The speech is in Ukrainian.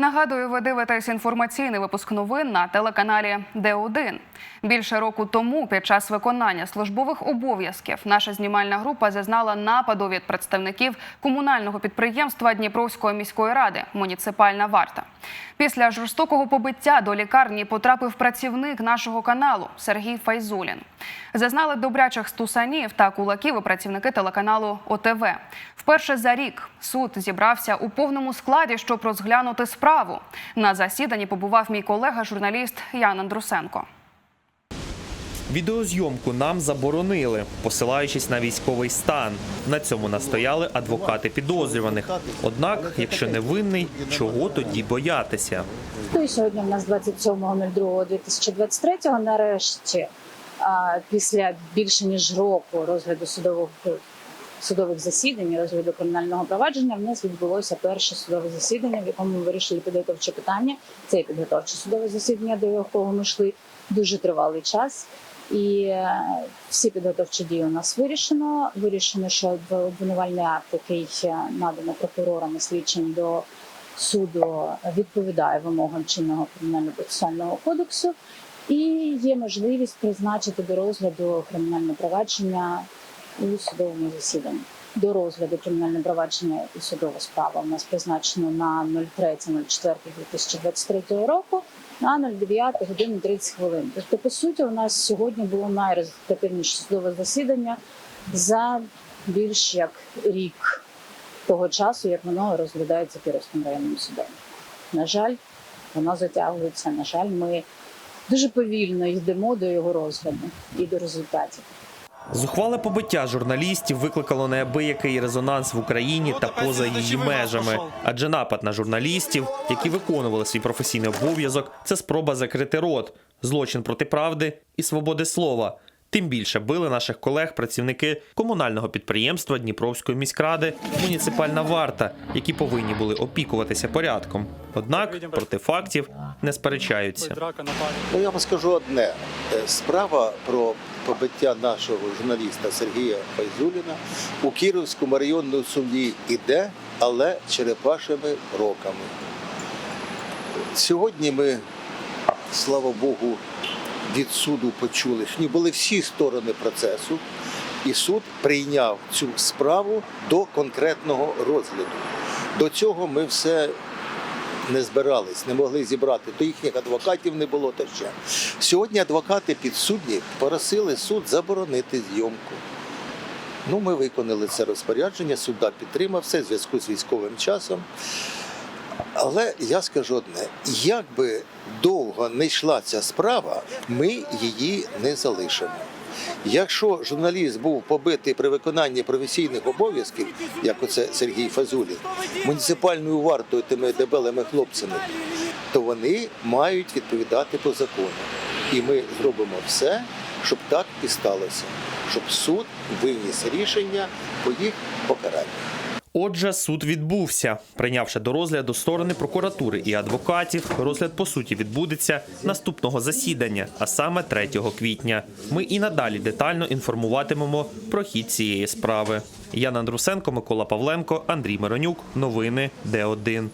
Нагадую, ви дивитесь інформаційний випуск новин на телеканалі Д1. Більше року тому, під час виконання службових обов'язків, наша знімальна група зазнала нападу від представників комунального підприємства Дніпровської міської ради Муніципальна варта. Після жорстокого побиття до лікарні потрапив працівник нашого каналу Сергій Файзулін. Зазнали добрячих стусанів та кулаків і працівники телеканалу ОТВ. Вперше за рік суд зібрався у повному складі, щоб розглянути справу. На засіданні побував мій колега, журналіст Ян Андрусенко. Відеозйомку нам заборонили, посилаючись на військовий стан. На цьому настояли адвокати підозрюваних. Однак, якщо не винний, чого тоді боятися? Ну і сьогодні в нас 27.02.2023 нарешті, а, після більше ніж року розгляду судових судових засідань, розгляду кримінального провадження, в нас відбулося перше судове засідання, в якому ми вирішили підготовче питання. Це підготовче судове засідання, до якого ми йшли дуже тривалий час. І е, всі підготовчі дії у нас вирішено. Вирішено, що обвинувальний акт, який е, надано прокурорам і слідчим до суду, відповідає вимогам чинного кримінально-процесуального кодексу, і є можливість призначити до розгляду кримінальне провадження у судовому засіданні. До розгляду кримінального провадження і судова справа у нас призначено на 03.04.2023 року на 09 годину 30 хвилин. Тобто, по суті, у нас сьогодні було найрезультативніше судове засідання за більш як рік того часу, як воно розглядається Кіровським районним судом. На жаль, воно затягується. На жаль, ми дуже повільно йдемо до його розгляду і до результатів. Зухвале побиття журналістів викликало неабиякий резонанс в Україні та поза її межами. Адже напад на журналістів, які виконували свій професійний обов'язок, це спроба закрити рот, злочин проти правди і свободи слова. Тим більше били наших колег працівники комунального підприємства Дніпровської міськради муніципальна варта, які повинні були опікуватися порядком. Однак проти фактів не сперечаються. Ну, я вам скажу одне: Е, справа про побиття нашого журналіста Сергія Файзуліна у Кіровському районному суді іде, але черепашими роками. Сьогодні ми, слава Богу, від суду почули, що були всі сторони процесу, і суд прийняв цю справу до конкретного розгляду. До цього ми все не збирались, не могли зібрати, то їхніх адвокатів не було та ще. Сьогодні адвокати підсудні просили суд заборонити зйомку. Ну, ми виконали це розпорядження, суда підтримав все в зв'язку з військовим часом. Але я скажу одне: як би довго не йшла ця справа, ми її не залишимо. Якщо журналіст був побитий при виконанні професійних обов'язків, як оце Сергій Фазулін, муніципальною вартою тими дебелими хлопцями, то вони мають відповідати по закону. І ми зробимо все, щоб так і сталося, щоб суд виніс рішення по їх покаранню. Отже, суд відбувся. Прийнявши до розгляду сторони прокуратури і адвокатів, розгляд по суті відбудеться наступного засідання, а саме 3 квітня. Ми і надалі детально інформуватимемо про хід цієї справи. Яна Андрусенко, Микола Павленко, Андрій Миронюк. Новини Д1.